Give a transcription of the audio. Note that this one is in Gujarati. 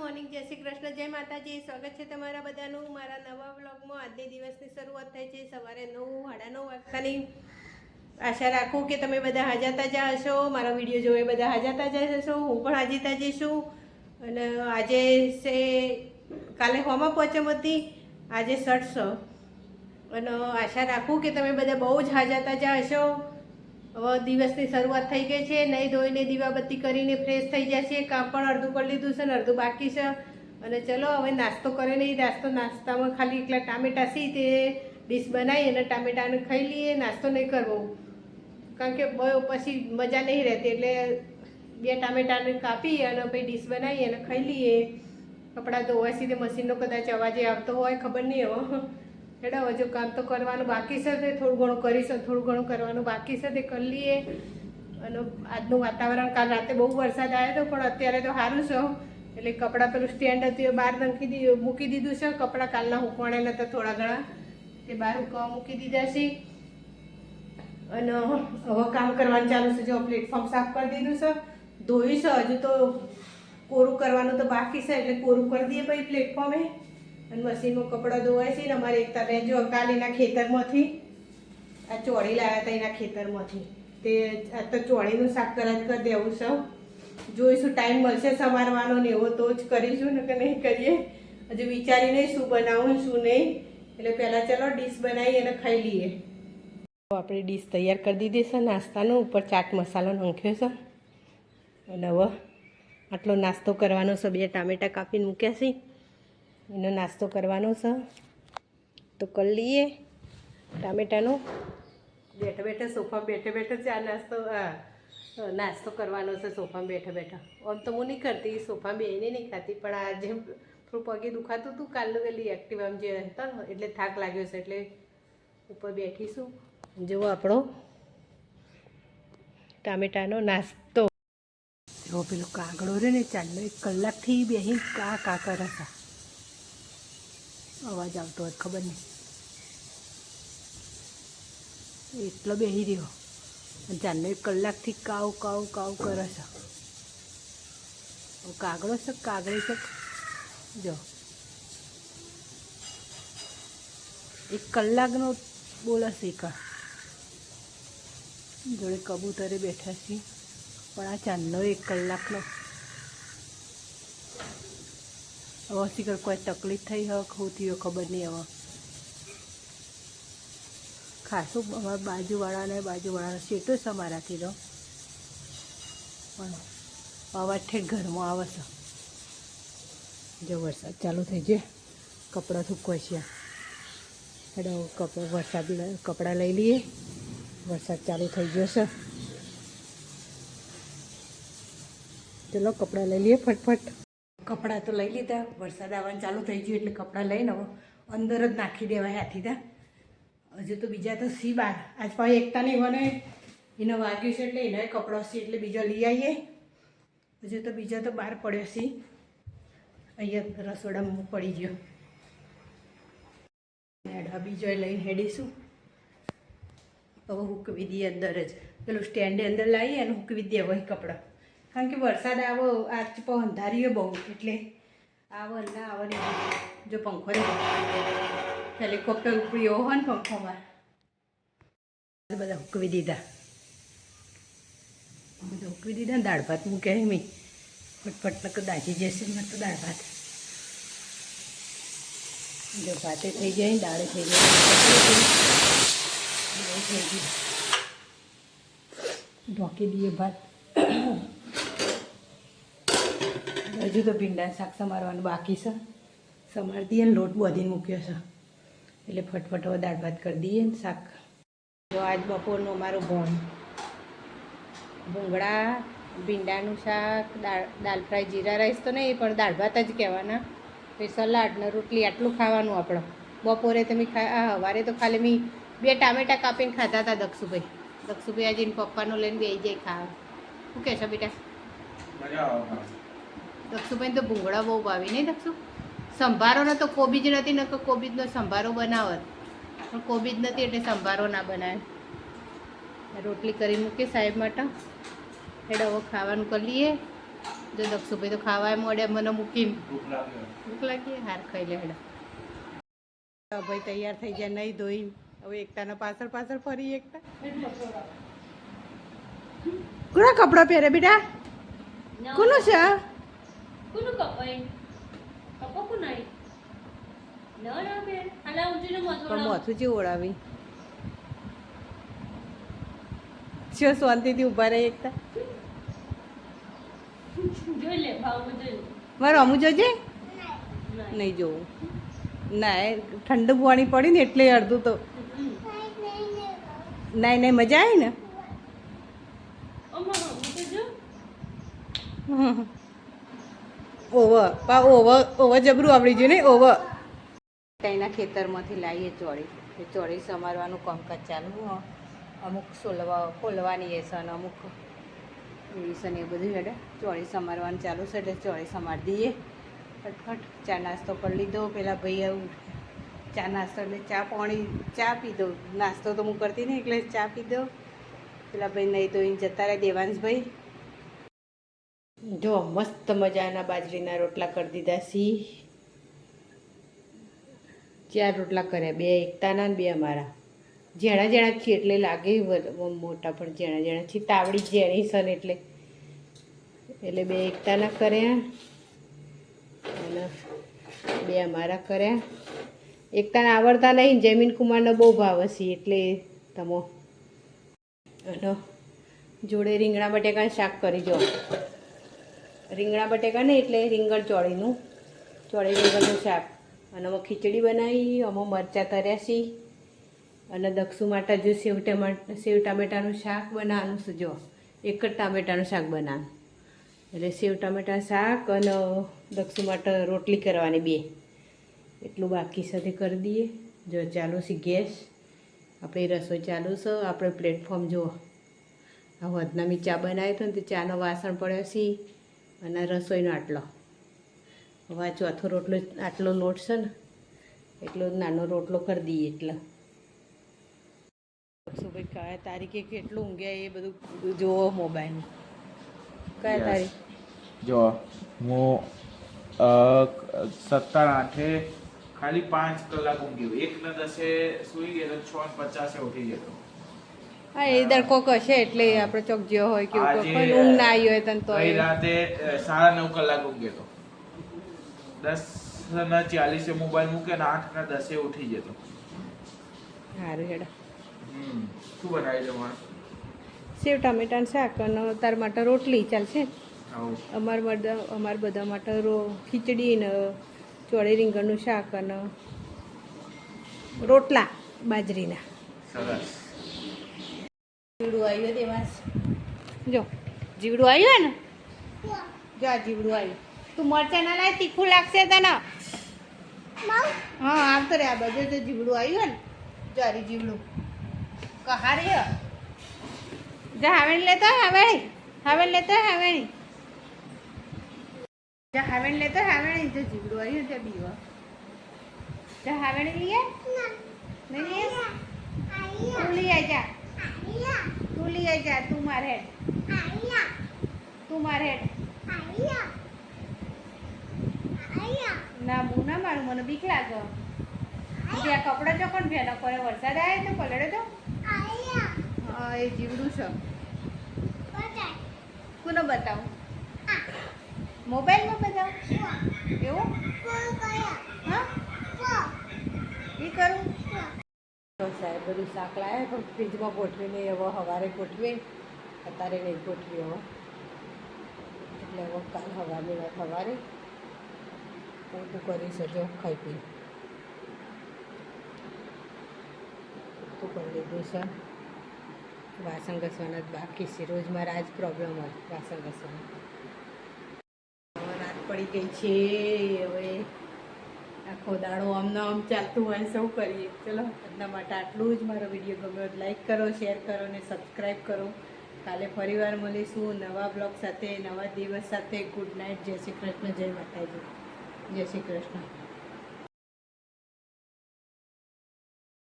મોર્નિંગ, જય શ્રી કૃષ્ણ, જય માતાજી. સ્વાગત છે તમારા બધાનું. મારા નવા વ્લોગમાં આજની દિવસની શરૂઆત થાય છે. સવારે નવ, સાડા નવ વાગતાની. આશા રાખું કે તમે બધા હાજર તાજા હશો. મારો વીડિયો જોવે બધા હાજર તાજા હશો. હું પણ હાજી તાજી છું. અને આજે છે, કાલે હોમાં પહોંચમ હતી. આજે સટસો અને આશા રાખું કે તમે બધા બહુ જ હાજર તાજા હશો. હવે દિવસની શરૂઆત થઈ ગઈ છે નહીં ધોઈને દીવાબત્તી કરીને ફ્રેશ થઈ જશે કામ પણ અડધું કરી લીધું છે ને અડધું બાકી છે. અને ચલો, હવે નાસ્તો કરે નહીં, નાસ્તો, નાસ્તામાં ખાલી એકલા ટામેટા સી તે ડીશ બનાવી અને ટામેટાને ખાઈ લઈએ, નાસ્તો નહીં કરવો. કારણ કે બહુ પછી મજા નહીં રહેતી, એટલે બે ટામેટાને કાપી અને પછી ડીશ બનાવી અને ખાઈ લઈએ. કપડાં ધોવા સીધે મશીનનો કદાચ અવાજે આવતો હોય, ખબર નહીં હવે. એટલે હજુ કામ તો કરવાનું બાકી છે, તે થોડું ઘણું કરીશું થોડું ઘણું કરવાનું બાકી છે, તે કરી લઈએ. અને આજનું વાતાવરણ કાલ રાતે બહુ વરસાદ આવ્યો હતો, પણ અત્યારે તો સારું છે એટલે કપડાં પેલું સ્ટેન્ડ હતું, એ બહાર નાખી દીધું મૂકી દીધું છે, કપડાં કાલના હુકવાણેલા હતા થોડા ઘણા, તે બહાર હુકવા મૂકી દીધા છે. અને હવે કામ કરવાનું ચાલુ છે, જો પ્લેટફોર્મ સાફ કરી દીધું છે. ધોયું છે, હજુ તો કોરું કરવાનું તો બાકી છે, એટલે કોરું કરી દઈએ પછી પ્લેટફોર્મે અને મશીનમાં કપડાં ધોવાય છે ને અમારે એક તારે જો કાલ એના ખેતરમાંથી. આ ચોળી લાવ્યા હતા એના ખેતરમાંથી. તે આ તો ચોળીનું શાક કરાજ કરી દેવું સૌ જોઈશું, ટાઈમ મળશે સમારવાનો ને એવો તો જ કરીશું ને કે નહીં કરીએ. હજુ વિચારી નહીં શું બનાવું, શું નહીં. એટલે પહેલાં ચલો ડીશ બનાવી અને ખાઈ લઈએ. આપણે ડીશ તૈયાર કરી દીધી છે, નાસ્તાનો. ઉપર ચાટ મસાલો નાખ્યો છે. અને આટલો નાસ્તો કરવાનો છે, બે ટામેટાં કાપીને મૂક્યા છે. એનો નાસ્તો કરવાનો છે. તો કરી લઈએ ટામેટાનો. બેઠે બેઠે સોફા બેઠે બેઠે ચા નાસ્તો હા નાસ્તો કરવાનો છે સોફામાં બેઠા બેઠા. આમ તો હું નહીં કરતી સોફા બેને નહીં ખાતી પણ આ જેમ થોડું પગે દુખાતું હતું કાલનું પેલી એક્ટિવામ જે હતા ને એટલે થાક લાગ્યો છે એટલે ઉપર બેઠીશું. જુઓ આપણો ટામેટાનો નાસ્તો. જો પેલો કાગડો રહે ને ચાલો એક કલાકથી બેહી કા કા કરે છે. અવાજ આવતો હોય, ખબર નહીં. એટલો બેસી રહ્યો. એક કલાકથી કાવ કાવ કાવ કરે છે. કાગડો છે, કાગડી છે. જો. એક કલાકનો બોલે શીખા જોડે કબૂતરે બેઠા પણ આ ચાંદનો કલાકનો હવે શીખર કોઈ તકલીફ થઈ હવે ખોતી હોય ખબર નહીં હવે. ખાસું અમારા બાજુવાળાને બાજુવાળાને સેટો છે અમારાથી તો. પણ અવાજ ઠેઠ ઘરમાં આવે છે. જો વરસાદ ચાલુ થઈ જાય કપડાં થૂકવા છે. એટલે કપડાં વરસાદ કપડાં લઈ લઈએ. વરસાદ ચાલુ થઈ ગયો છે. ચલો, કપડાં લઈ લઈએ ફટફટ. કપડાં તો લઈ લીધા. વરસાદ આવવાનું ચાલુ થઈ ગયું એટલે કપડાં લઈને અંદર જ નાખી દેવાય હાથી તા. હજુ તો બીજા તો સી બાર. આજ પાસે એકતા નહીં બને. એને વાગ્યું છે એટલે એના કપડો સી એટલે બીજો લઈ આવીએ. હજુ તો બીજા તો બહાર પડ્યો સી. અહીંયા રસોડામાં પડી ગયો. હેડા બીજો લઈને હેડીશું. હવે હુકવી દઈએ અંદર જ. પેલું સ્ટેન્ડે અંદર લાવીએ અને હુકવી દઈએ વહી કપડાં. કારણ કે વરસાદ આવો, આજ પણ અંધારીઓ બહુ, એટલે આવો ના આવે જો પંખો હેલિકોપ્ટર ઉપડી એવો હોય ને પંખોમાં. બધા ઉકવી દીધા. બધા ઉકવી દીધા ને દાળ ભાત મૂકે મેં. ફટફટ નકર દાજી જશે, ને તો દાળ ભાત. જો ભાતે થઈ જાય ને દાળે થઈ જાય ઢોકી દઈએ ભાત. હજુ તો ભીંડાનું શાક સમારવાનું બાકી છે. સમારી દઈએ ને લોટ બાંધીને મૂક્યો છે. એટલે ફટફટ હવે દાળ ભાત કરી દઈએ ને શાક. જો આજ બપોરનું અમારું ભોણ. ભૂંગળા ભીંડાનું શાક દાળ દાળ ફ્રાય જીરા રાઈસ તો નહીં પણ દાળ ભાત જ કહેવાના. પછી સલાડ ને રોટલી આટલું ખાવાનું આપણે બપોરે તમે ખા સવારે તો ખાલી મેં બે ટામેટા કાપીને ખાધા હતા દક્ષુભાઈ. દક્ષુભાઈ આજે એના પપ્પાનો લઈને બે જાય ખાવા. શું કહેશો બેટા? દક્ષુભાઈ તો ભૂંગળા બહુ ભાવી નહીં દક્ષુ? સંભારો તો કોબીજ નથી નતો કોબીજનો સંભારો બનાવત. પણ કોબીજ નથી એટલે સંભારો ના બનાવે. રોટલી કરી મૂકે સાહેબ માટે. એટલે હવે ખાવાનું કરી લઈએ. જો દક્ષુભાઈ તો ખાવાય મોડે મને મૂકીને. ભૂખ લાગી હાર ખાઈ લે હેડા. ભાઈ તૈયાર થઈ જાય નહીં ધોઈ. હવે એકતાના પાછળ પાછળ ફરી એકતા. કોના કપડાં પહેરે બેટા? કોનું છે? કોનું કપાય કપો કોનાઈ? ન ના બેન આલા ઊંચીને પણ મથોડા મોથું જે ઓળાવી. શું શાંતિથી ઊભા રહી એકતા. જોઈ લે ભાવ જોઈ લે. મારે અમુ જોજે? નહીં. જોવું. ના એ ઠંડુ પાણી પડી ને એટલે અડધું તો. હમ. ના નહીં મજા આવી ને અમા હું તો જો. ઓવ, પા ઓવ ઓવ જબરું આવડી ગયું નહીં, ઓવ. ત્યાંના ખેતરમાંથી લાવીએ ચોળી. એ ચોળી સમારવાનું કામકાજ ચાલુ. અમુક સોલવા, ખોલવાની એ છે અમુક એવી એ બધું હેડે. ચોળી સમારવાનું ચાલુ છે એટલે ચોળી સમારી દઈએ. ફટફટ ચા નાસ્તો કરી લીધો. પેલા ભાઈ આવું ચા નાસ્તો એટલે ચા પાણી, ચા પીધો નાસ્તો તો હું કરતી નહીં, એટલે ચા પીધો પેલા ભાઈ નહીં ધોઈને જતા રહ્યા દેવાંશભાઈ. જો, મસ્ત મજાના બાજરીના રોટલા કરી દીધા સી ચાર રોટલા કર્યા, બે એકતાના ને બે અમારા. જેણા જેણા છીએ એટલે લાગે મોટા, પણ જેણા જેણા છીએ તાવડી જેણી સન એટલે. એટલે બે એકતાના કર્યા. અને બે અમારા કર્યા. એકતાને આવડતા નહીં જમીન કુમારનો બહુ ભાવ હશે, એટલે તમો. અને જોડે રીંગણા બટેકાનું શાક કરી જો રીંગણા બટેકા ને એટલે રીંગણ ચોળીનું. ચોળી રીંગણનું શાક. અને અમે ખીચડી બનાવી અમે મરચાં તર્યા છીએ અને દક્ષુ માટે જો સેવ ટમાટા સેવ ટામેટાનું શાક બનાવવાનું છે, જો, એક જ ટામેટાનું શાક બનાવવાનું એટલે સેવ ટામેટાનું શાક અને દક્ષુ માટે રોટલી કરવાની બે. એટલું બાકી સાથે કરી દઈએ. જો ચાલુ છે ગેસ, આપણી રસોઈ ચાલુ છે, આપણે પ્લેટફોર્મ જુઓ. આ વધના મેં ચા બનાવી હતો ને તે ચાનો વાસણ પડ્યો છે. અને રસોઈનો આટલો. હવે આ ચોથો રોટલો આટલો લોટ છે ને એટલો નાનો રોટલો કરી દઈએ એટલે. ભાઈ કયા તારીખે કેટલું ઊંઘ્યા એ બધું જોવો મોબાઈલ કયા તારીખ? જો હું સત્તર આઠે ખાલી પાંચ કલાક ઊંઘ્યું એક ને દસે સુઈ ગયો તો છ ને પચાસે ઉઠી જતો હા એ દરકો હશે એટલે આપણે ચોક જ્યો હોય કે કોઈ ઊંઘ ના આવી હોય તને તો ગઈ રાતે સાડા નવ કલાક ઊંઘ્યો તો દસ ના ચાલીસે મોબાઈલ મૂકે ને આઠ ના દસે ઉઠી જતો. સારું હેડા. શું બનાવી જમવાનું સેવ ટામેટાનું શાક અને તાર માટે રોટલી ચાલશે. અમાર બધા અમાર બધા માટે રો ખીચડી ને ચોળી રીંગણનું શાક અને રોટલા બાજરીના. સરસ. જીવડું આવ્યું દેવાંશ જો જીવડું આવ્યું ને? જો આ જીવડું આવ્યું તું મરચાં ના લાય તીખું લાગશે તને? હા આવતો રે આ બધું તો જીવડું આવ્યું ને. જો આરી જીવડું. કહારી. જા હાવેણ લેતો હાવેણી. હવે લેતો હાવેણી. જા હાવેણ લેતો હાવેણી. જો જીવડું આવ્યું ત્યાં બીવા જા હાવેણ લઈએ નહીં લઈ આય જા. લઈ આય જા તું માર હેડ. તું માર હેડ. ના હું ના મારું મને બીક લાગે. ત્યાં કપડાં ચોકન ભેનો કરે વરસાદ આવે તો પલડે તો? હા એ જીવડું છે. કોને બતાવું? મોબાઈલમાં બતાવું? એવું? હા? એ કરું? તો સાહેબ બધું શાક લાવ્યા પણ ફ્રીજમાં ગોઠવીને હવે સવારે ગોઠવે અત્યારે નહીં ગોઠવી હવે એટલે હવે કાલ સવારની વાત સવારે પોતું કરી શકજો ખાઈ પી. પોતું કરી લીધું છે. વાસણ ઘસવાના બાકી છે. રોજ મારા જ પ્રોબ્લેમ હોય, વાસણ ઘસવાનો. રાત પડી ગઈ છે, હવે આખો દાડો આમના આમ ચાલતું હોય સૌ કરીએ. ચલો એમના માટે આટલું જ મારો વીડિયો ગમ્યો લાઈક કરો શેર કરો અને સબસ્ક્રાઈબ કરો. કાલે ફરીવાર મળીશું નવા બ્લોગ સાથે, નવા દિવસ સાથે. ગુડ નાઇટ જય શ્રી કૃષ્ણ. જય માતાજી. જય શ્રી કૃષ્ણ.